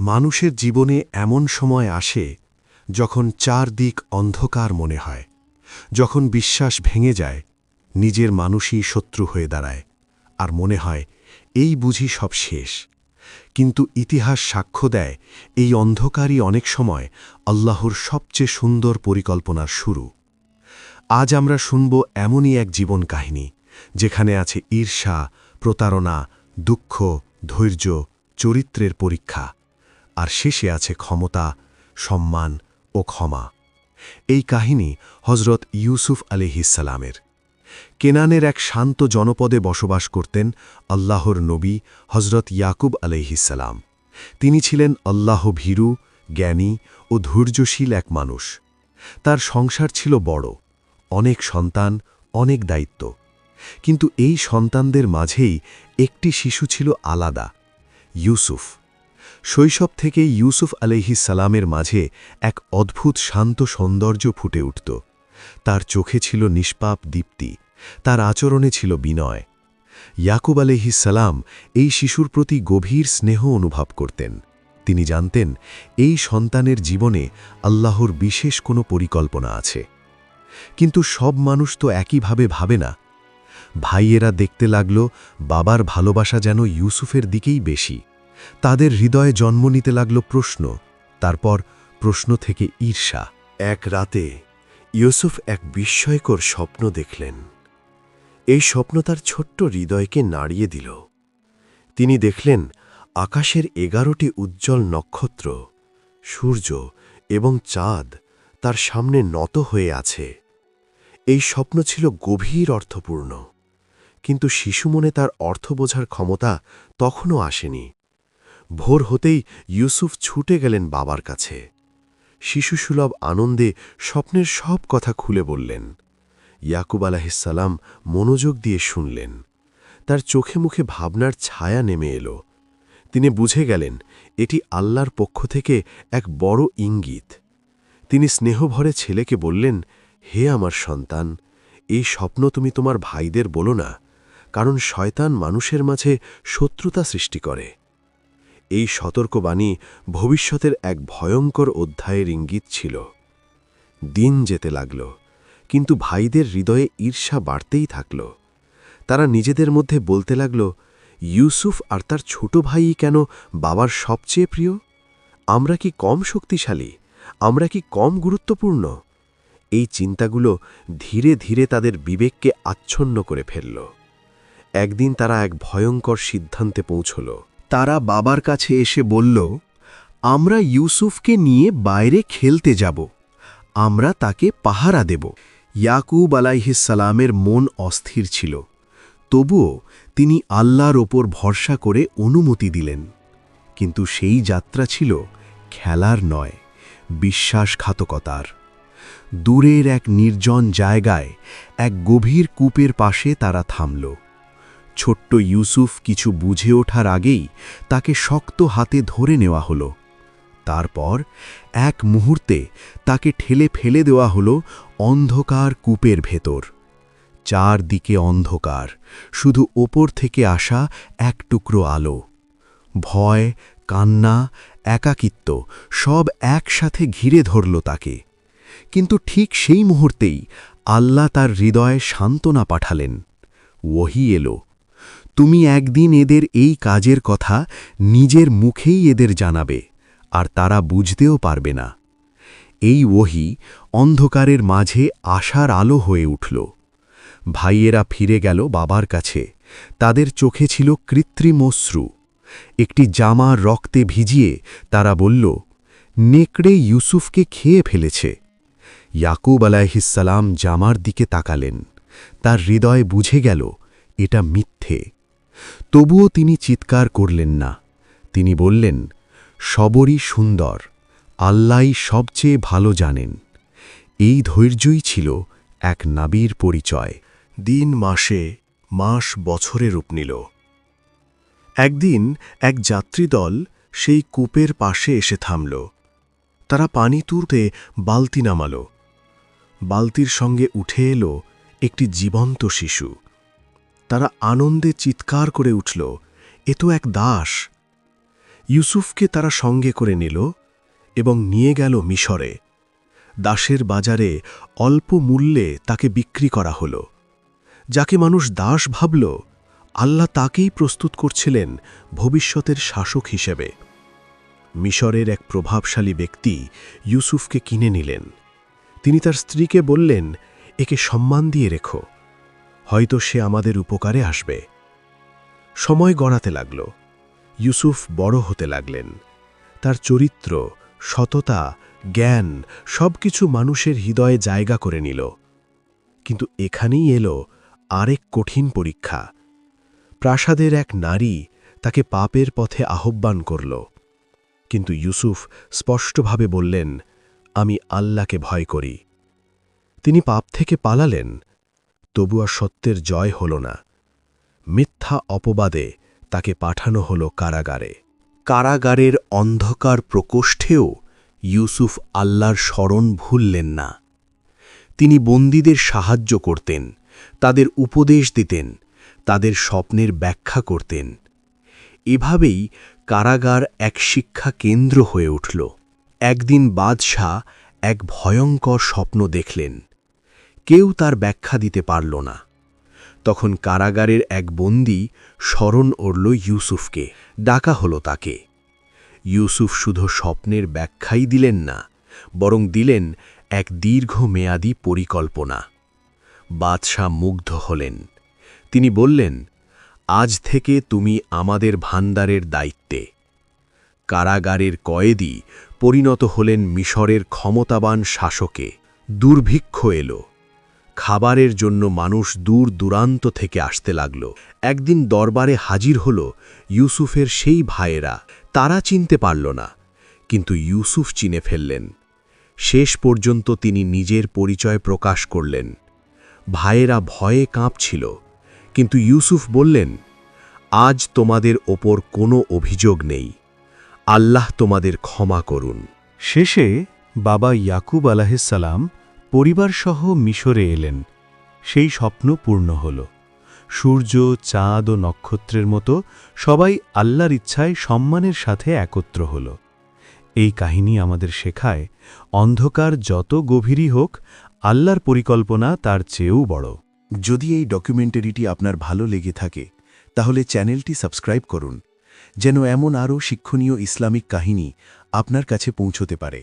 মানুষের জীবনে এমন সময় আসে যখন চারদিক অন্ধকার মনে হয়। যখন বিশ্বাস ভেঙে যায়, নিজের মানুষই শত্রু হয়ে দাঁড়ায় আর মনে হয়, এই বুঝি সব শেষ। কিন্তু ইতিহাস সাক্ষ্য দেয়, এই অন্ধকারই অনেক সময় আল্লাহর সবচেয়ে সুন্দর পরিকল্পনার শুরু। আজ আমরা শুনব এমনই এক জীবন কাহিনী, যেখানে আছে ঈর্ষা, প্রতারণা, দুঃখ, ধৈর্য, চরিত্রের পরীক্ষা। আর শেষে আছে ক্ষমতা, সম্মান ও ক্ষমা। এই কাহিনী হজরত ইউসুফ আলিহিসালামের কেনানের এক শান্ত জনপদে বসবাস করতেন আল্লাহর নবী হজরত ইয়াকুব আলহিসাল্লাম তিনি ছিলেন আল্লাহ ভীরু, জ্ঞানী ও ধৈর্যশীল এক মানুষ। তার সংসার ছিল বড়, অনেক সন্তান, অনেক দায়িত্ব। কিন্তু এই সন্তানদের মাঝেই একটি শিশু ছিল আলাদা, ইউসুফ। শৈশব থেকে ইউসুফ আলহি সালামের মাঝে এক অদ্ভুত শান্ত সৌন্দর্য ফুটে উঠত। তার চোখে ছিল নিষ্পাপ দীপ্তি, তার আচরণে ছিল বিনয়। ইয়াকুব আলহি সালাম এই শিশুর প্রতি গভীর স্নেহ অনুভব করতেন। তিনি জানতেন, এই সন্তানের জীবনে আল্লাহর বিশেষ কোনো পরিকল্পনা আছে। কিন্তু সব মানুষ তো একইভাবে ভাবে না। ভাইয়েরা দেখতে লাগল, বাবার ভালোবাসা যেন ইউসুফের দিকেই বেশি। তাদের হৃদয়ে জন্ম নিতে লাগল প্রশ্ন, তারপর প্রশ্ন থেকে ঈর্ষা। এক রাতে ইউসুফ এক বিস্ময়কর স্বপ্ন দেখলেন। এই স্বপ্ন তার ছোট্ট হৃদয়কে নাড়িয়ে দিল। তিনি দেখলেন, আকাশের এগারোটি উজ্জ্বল নক্ষত্র, সূর্য এবং চাঁদ তার সামনে নত হয়ে আছে। এই স্বপ্ন ছিল গভীর অর্থপূর্ণ, কিন্তু শিশু মনে তার অর্থ বোঝার ক্ষমতা তখনও আসেনি। ভোর হতেই ইউসুফ ছুটে গেলেন বাবার কাছে। শিশুসুলভ আনন্দে স্বপ্নের সব কথা খুলে বললেন। ইয়াকুব আলাহিসাল্লাম মনোযোগ দিয়ে শুনলেন। তার চোখে মুখে ভাবনার ছায়া নেমে এলো। তিনি বুঝে গেলেন, এটি আল্লাহর পক্ষ থেকে এক বড় ইঙ্গিত। তিনি স্নেহভরে ছেলেকে বললেন, হে আমার সন্তান, এই স্বপ্ন তুমি তোমার ভাইদের বলো না, কারণ শয়তান মানুষের মাঝে শত্রুতা সৃষ্টি করে। এই সতর্কবাণী ভবিষ্যতের এক ভয়ঙ্কর অধ্যায়ের ইঙ্গিত ছিল। দিন যেতে লাগল, কিন্তু ভাইদের হৃদয়ে ঈর্ষা বাড়তেই থাকল। তারা নিজেদের মধ্যে বলতে লাগল, ইউসুফ আর তার ছোট ভাইই কেন বাবার সবচেয়ে প্রিয়? আমরা কি কম শক্তিশালী? আমরা কি কম গুরুত্বপূর্ণ? এই চিন্তাগুলো ধীরে ধীরে তাদের বিবেককে আচ্ছন্ন করে ফেলল। একদিন তারা এক ভয়ঙ্কর সিদ্ধান্তে পৌঁছল। তারা বাবার কাছে এসে বলল, আমরা ইউসুফকে নিয়ে বাইরে খেলতে যাব। আমরা তাকে পাহারা দেব। ইয়াকুব আলাইহিসালামের মন অস্থির ছিল। তবুও তিনি আল্লাহর ওপর ভরসা করে অনুমতি দিলেন। কিন্তু সেই যাত্রা ছিল খেলার নয়, বিশ্বাসঘাতকতার। দূরের এক নির্জন জায়গায় এক গভীর কূপের পাশে তারা থামল। ছোট্ট ইউসুফ কিছু বুঝে ওঠার আগেই তাকে শক্ত হাতে ধরে নেওয়া হলো। তারপর এক মুহূর্তে তাকে ঠেলে ফেলে দেওয়া হলো অন্ধকার কূপের ভেতর। চারদিকে অন্ধকার, শুধু ওপর থেকে আসা এক টুকরো আলো। ভয়, কান্না, একাকিত্ব সব একসাথে ঘিরে ধরল তাকে। কিন্তু ঠিক সেই মুহূর্তেই আল্লাহ তার হৃদয়ে সান্ত্বনা পাঠালেন। ওহি এলো। তুমি একদিন এদের এই কাজের কথা নিজের মুখেই এদের জানাবে, আর তারা বুঝতেও পারবে না। এই ওহি অন্ধকারের মাঝে আশার আলো হয়ে উঠল। ভাইয়েরা ফিরে গেল বাবার কাছে। তাদের চোখে ছিল কৃত্রিম অশ্রু। একটি জামা রক্তে ভিজিয়ে তারা বলল, নেকড়ে ইউসুফকে খেয়ে ফেলেছে। ইয়াকুব আলাইহিসালাম জামার দিকে তাকালেন। তার হৃদয় বুঝে গেল এটা মিথ্যে। তবুও তিনি চিৎকার করলেন না। তিনি বললেন, সবরই সুন্দর আল্লাই সবচেয়ে ভালো জানেন। এই ধৈর্যই ছিল এক নাবির পরিচয়। দিন মাসে, মাস বছরে রূপ নিল। একদিন এক যাত্রীদল সেই কূপের পাশে এসে থামল। তারা পানি তুরতে বালতি নামাল। বালতির সঙ্গে উঠে এলো একটি জীবন্ত শিশু। তারা আনন্দে চিৎকার করে উঠল, এ তো এক দাস। ইউসুফকে তারা সঙ্গে করে নিল এবং নিয়ে গেল মিশরে। দাসের বাজারে অল্প মূল্যে তাকে বিক্রি করা হল। যাকে মানুষ দাস ভাবল, আল্লাহ তাকেই প্রস্তুত করছিলেন ভবিষ্যতের শাসক হিসেবে। মিশরের এক প্রভাবশালী ব্যক্তি ইউসুফকে কিনে নিলেন। তিনি তার স্ত্রীকে বললেন, একে সম্মান দিয়ে রেখো। হয়তো সে আমাদের উপকারে আসবে। সময় গড়াতে লাগল। ইউসুফ বড় হতে লাগলেন। তার চরিত্র, সততা, জ্ঞান সবকিছু মানুষের হৃদয়ে জায়গা করে নিল। কিন্তু এখানেই এলো আরেক কঠিন পরীক্ষা। প্রাসাদের এক নারী তাকে পাপের পথে আহ্বান করল। কিন্তু ইউসুফ স্পষ্টভাবে বললেন, আমি আল্লাহকে ভয় করি। তিনি পাপ থেকে পালালেন। তবুয়া সত্যের জয় হল না। মিথ্যা অপবাদে তাকে পাঠানো হল কারাগারে। কারাগারের অন্ধকার প্রকোষ্ঠেও ইউসুফ আল্লাহর স্মরণ ভুললেন না। তিনি বন্দীদের সাহায্য করতেন, তাদের উপদেশ দিতেন, তাদের স্বপ্নের ব্যাখ্যা করতেন। এভাবেই কারাগার এক শিক্ষা কেন্দ্র হয়ে উঠল। একদিন বাদশাহ এক ভয়ঙ্কর স্বপ্ন দেখলেন। কেউ তার ব্যাখ্যা দিতে পারল না। তখন কারাগারের এক বন্দি স্মরণ উড়ল ইউসুফকে, ডাকা হলো তাকে। ইউসুফ শুধু স্বপ্নের ব্যাখ্যাই দিলেন না, বরং দিলেন এক দীর্ঘমেয়াদী পরিকল্পনা। বাদশাহ মুগ্ধ হলেন। তিনি বললেন, আজ থেকে তুমি আমাদের ভান্ডারের দায়িত্বে। কারাগারের কয়েদি পরিণত হলেন মিশরের ক্ষমতাবান শাসকে। দুর্ভিক্ষ এলো। খাবারের জন্য মানুষ দূর দূরান্ত থেকে আসতে লাগল। একদিন দরবারে হাজির হল ইউসুফের সেই ভাইয়েরা। তারা চিনতে পারল না, কিন্তু ইউসুফ চিনে ফেললেন। শেষ পর্যন্ত তিনি নিজের পরিচয় প্রকাশ করলেন। ভাইয়েরা ভয়ে কাঁপছিল, কিন্তু ইউসুফ বললেন, আজ তোমাদের ওপর কোনো অভিযোগ নেই। আল্লাহ তোমাদের ক্ষমা করুন। শেষে বাবা ইয়াকুব আলাহিসাল্লাম পরিবারসহ মিশরে এলেন। সেই স্বপ্ন পূর্ণ হল। সূর্য, চাঁদ ও নক্ষত্রের মতো সবাই আল্লাহর ইচ্ছায় সম্মানের সাথে একত্র হল। এই কাহিনী আমাদের শেখায়, অন্ধকার যত গভীরই হোক, আল্লাহর পরিকল্পনা তার চেয়েও বড়। যদি এই ডকুমেন্টারিটি আপনার ভালো লেগে থাকে, তাহলে চ্যানেলটি সাবস্ক্রাইব করুন, যেন এমন আরও শিক্ষণীয় ইসলামিক কাহিনী আপনার কাছে পৌঁছতে পারে।